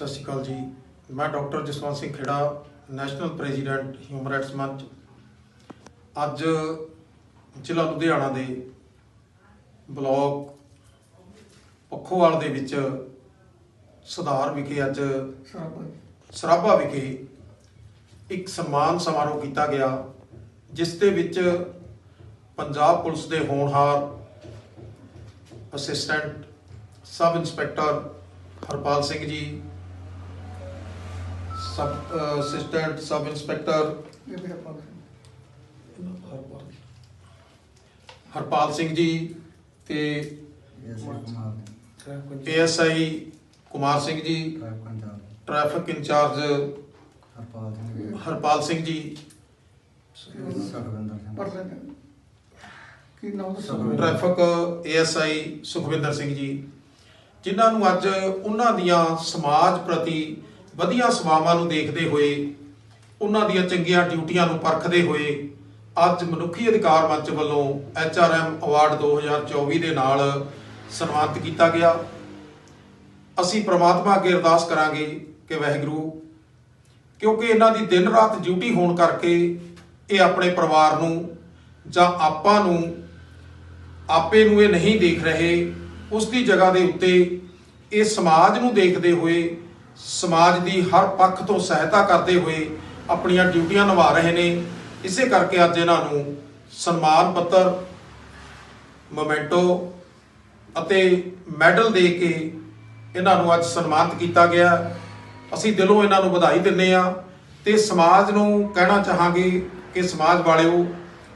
ਸਤਿ ਸ਼੍ਰੀ ਅਕਾਲ ਜੀ। ਮੈਂ doctor Jaswant Singh Khera national president human rights Manch. ਅੱਜ ਜ਼ਿਲ੍ਹਾ ਲੁਧਿਆਣਾ ਦੇ ਬਲਾਕ ਪੱਖੋਵਾਲ ਦੇ ਵਿੱਚ ਸੁਧਾਰ ਵਿਖੇ ਅੱਜ ਸਰਾਭਾ ਵਿਖੇ ਇੱਕ ਸਨਮਾਨ ਸਮਾਰੋਹ ਕੀਤਾ ਗਿਆ ਜਿਸ ਦੇ ਵਿੱਚ ਪੰਜਾਬ ਪੁਲਿਸ ਦੇ ਹੋਣਹਾਰ assistant sub inspector Harpal Singh ji sub assistant sub inspector Harpal Singh ji ਤੇ ASI Kumar Singh ji traffic incharge Harpal Singh ਜੀ। ਕੀ ਨਾਮ ਦੱਸੋ ਟ੍ਰੈਫਿਕ ਏਐਸਆਈ ਸੁਖਵਿੰਦਰ ਸਿੰਘ ਜੀ। ਜਿਨ੍ਹਾਂ ਨੂੰ ਅੱਜ ਉਹਨਾਂ ਦੀਆਂ ਸਮਾਜ ਪ੍ਰਤੀ ਵਧੀਆ ਸੇਵਾਵਾਂ ਨੂੰ ਦੇਖਦੇ ਹੋਏ, ਉਹਨਾਂ ਦੀਆਂ ਚੰਗੀਆਂ ਡਿਊਟੀਆਂ ਨੂੰ ਪਰਖਦੇ ਹੋਏ, ਅੱਜ ਮਨੁੱਖੀ ਅਧਿਕਾਰ ਮੰਚ ਵੱਲੋਂ ਐਚਆਰਐਮ ਅਵਾਰਡ 2024 ਦੇ ਨਾਲ ਸਨਮਾਨਿਤ ਕੀਤਾ ਗਿਆ। ਅਸੀਂ ਪ੍ਰਮਾਤਮਾ ਅੱਗੇ ਅਰਦਾਸ ਕਰਾਂਗੇ ਕਿ ਵਾਹਿਗੁਰੂ, ਕਿਉਂਕਿ ਇਹਨਾਂ ਦੀ ਦਿਨ ਰਾਤ ਡਿਊਟੀ ਹੋਣ ਕਰਕੇ ਇਹ ਆਪਣੇ ਪਰਿਵਾਰ ਨੂੰ ਜਾਂ ਆਪਾਂ ਨੂੰ, ਆਪੇ ਨੂੰ ਇਹ ਨਹੀਂ ਦੇਖ ਰਹੇ, ਉਸ ਦੀ ਜਗ੍ਹਾ ਦੇ ਉੱਤੇ ਇਹ ਸਮਾਜ ਨੂੰ ਦੇਖਦੇ ਹੋਏ ਸਮਾਜ ਦੀ ਹਰ ਪੱਖ ਤੋਂ ਸਹਾਇਤਾ ਕਰਦੇ ਹੋਏ ਆਪਣੀਆਂ ਡਿਊਟੀਆਂ ਨਿਭਾ ਰਹੇ ਨੇ। ਇਸੇ ਕਰਕੇ ਅੱਜ ਇਹਨਾਂ ਨੂੰ ਸਨਮਾਨ ਪੱਤਰ, ਮੋਮੈਂਟੋ ਅਤੇ ਮੈਡਲ ਦੇ ਕੇ ਇਹਨਾਂ ਨੂੰ ਅੱਜ ਸਨਮਾਨਿਤ ਕੀਤਾ ਗਿਆ। ਅਸੀਂ ਦਿਲੋਂ ਇਹਨਾਂ ਨੂੰ ਵਧਾਈ ਦਿੰਦੇ ਆ ਤੇ ਸਮਾਜ ਨੂੰ ਕਹਿਣਾ ਚਾਹਾਂਗੇ ਕਿ ਸਮਾਜ ਵਾਲਿਓ,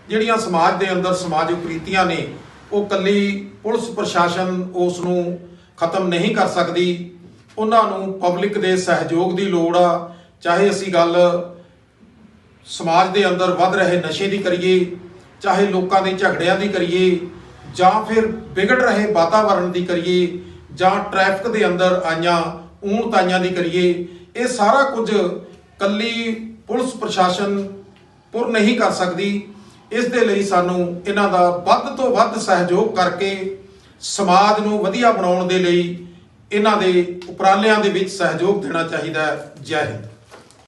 ਜਿਹੜੀਆਂ ਸਮਾਜ ਦੇ ਅੰਦਰ ਸਮਾਜਿਕ ਕੁਰੀਤੀਆਂ ਨੇ, ਉਹ ਕੱਲੀ ਪੁਲਿਸ ਪ੍ਰਸ਼ਾਸਨ ਉਸ ਨੂੰ ਖਤਮ ਨਹੀਂ ਕਰ ਸਕਦੀ। ਉਹਨਾਂ ਨੂੰ ਪਬਲਿਕ ਦੇ ਸਹਿਯੋਗ ਦੀ ਲੋੜ ਆ, ਚਾਹੇ ਅਸੀਂ ਗੱਲ ਸਮਾਜ ਦੇ ਅੰਦਰ ਵੱਧ ਰਹੇ ਨਸ਼ੇ ਦੀ ਕਰੀਏ, ਚਾਹੇ ਲੋਕਾਂ ਦੇ ਝਗੜਿਆਂ ਦੀ ਕਰੀਏ, ਜਾਂ ਫਿਰ ਵਿਗੜ ਰਹੇ ਵਾਤਾਵਰਣ ਦੀ ਕਰੀਏ, ਜਾਂ ਟ੍ਰੈਫਿਕ ਦੇ ਅੰਦਰ ਆਈਆਂ ਊਣਤਾਈਆਂ ਦੀ ਕਰੀਏ, ਇਹ ਸਾਰਾ ਕੁਝ ਕੱਲੀ ਪੁਲਿਸ ਪ੍ਰਸ਼ਾਸਨ ਪੁਰ ਨਹੀਂ ਕਰ ਸਕਦੀ। ਇਸ ਦੇ ਲਈ ਸਾਨੂੰ ਇਹਨਾਂ ਦਾ ਵੱਧ ਤੋਂ ਵੱਧ ਸਹਿਯੋਗ ਕਰਕੇ ਸਮਾਜ ਨੂੰ ਵਧੀਆ ਬਣਾਉਣ ਦੇ ਲਈ ਇਹਨਾਂ ਦੇ ਉਪਰਾਲਿਆਂ ਦੇ ਵਿੱਚ ਸਹਿਯੋਗ ਦੇਣਾ ਚਾਹੀਦਾ ਹੈ। ਜੈ ਹਿੰਦ।